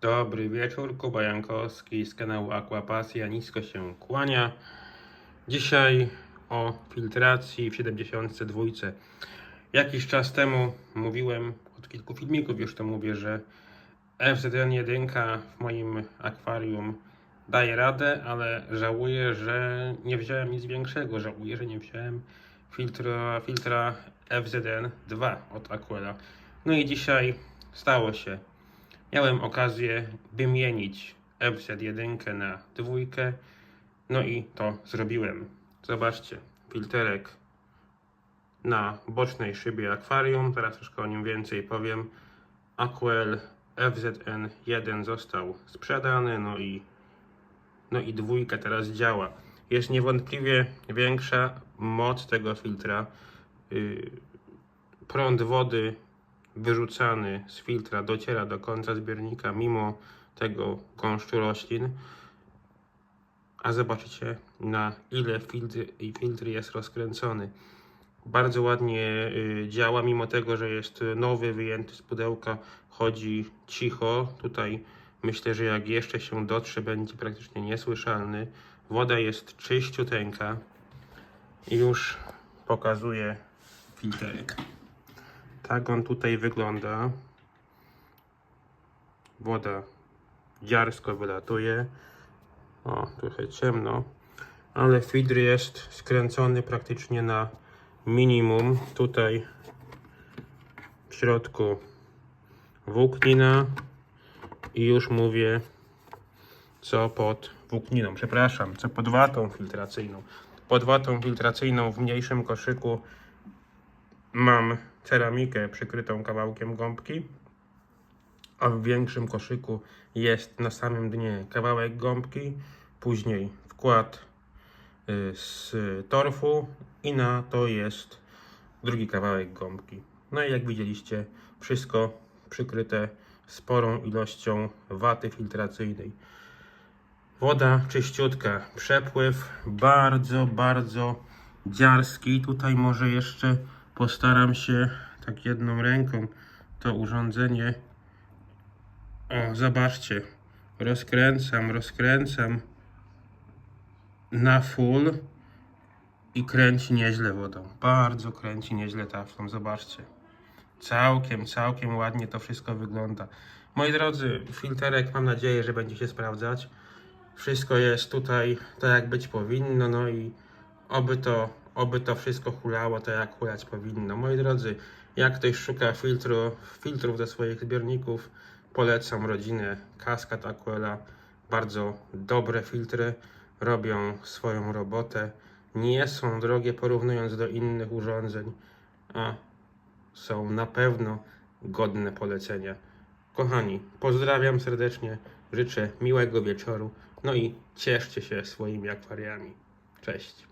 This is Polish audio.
Dobry wieczór, Kuba Jankowski z kanału Aquapasja, nisko się kłania. Dzisiaj o filtracji w 72. Jakiś czas temu mówiłem, od kilku filmików już to mówię, że FZN1 w moim akwarium daje radę, ale żałuję, że nie wziąłem nic większego. Żałuję, że nie wziąłem filtra, filtra FZN2 od Aquela. No i dzisiaj stało się. Miałem okazję wymienić FZ1 na dwójkę, no i to zrobiłem. Zobaczcie, filterek na bocznej szybie akwarium, teraz troszkę o nim więcej powiem. Aquel FZN1 został sprzedany, no i, no i dwójka teraz działa. Jest niewątpliwie większa moc tego filtra. Yy, prąd wody wyrzucany z filtra dociera do końca zbiornika mimo tego gąszczu roślin. A zobaczycie na ile filtr, filtr jest rozkręcony. Bardzo ładnie y, działa, mimo tego, że jest nowy, wyjęty z pudełka, chodzi cicho. Tutaj myślę, że jak jeszcze się dotrze, będzie praktycznie niesłyszalny. Woda jest czyściuteńka już pokazuję filterek. Tak on tutaj wygląda. Woda dziarsko wylatuje. O, trochę ciemno. Ale filtr jest skręcony praktycznie na minimum. Tutaj w środku włóknina i już mówię co pod włókniną. Przepraszam, co pod watą filtracyjną. Pod watą filtracyjną w mniejszym koszyku mam ceramikę przykrytą kawałkiem gąbki, a w większym koszyku jest na samym dnie kawałek gąbki, później wkład y, z torfu i na to jest drugi kawałek gąbki. No i jak widzieliście, wszystko przykryte sporą ilością waty filtracyjnej. Woda czyściutka, przepływ bardzo, bardzo dziarski. Tutaj może jeszcze postaram się tak jedną ręką to urządzenie. O, zobaczcie. Rozkręcam, rozkręcam na full i kręci nieźle wodą. Bardzo kręci nieźle taflą, zobaczcie. Całkiem, całkiem ładnie to wszystko wygląda. Moi drodzy, filterek mam nadzieję, że będzie się sprawdzać. Wszystko jest tutaj tak jak być powinno, no i oby to, oby to wszystko hulało tak jak hulać powinno. Moi drodzy, jak ktoś szuka filtru, filtrów do swoich zbiorników, polecam rodzinę Cascad Aquela. Bardzo dobre filtry, robią swoją robotę. Nie są drogie porównując do innych urządzeń, a są na pewno godne polecenia. Kochani, pozdrawiam serdecznie, życzę miłego wieczoru, no i cieszcie się swoimi akwariami. Cześć.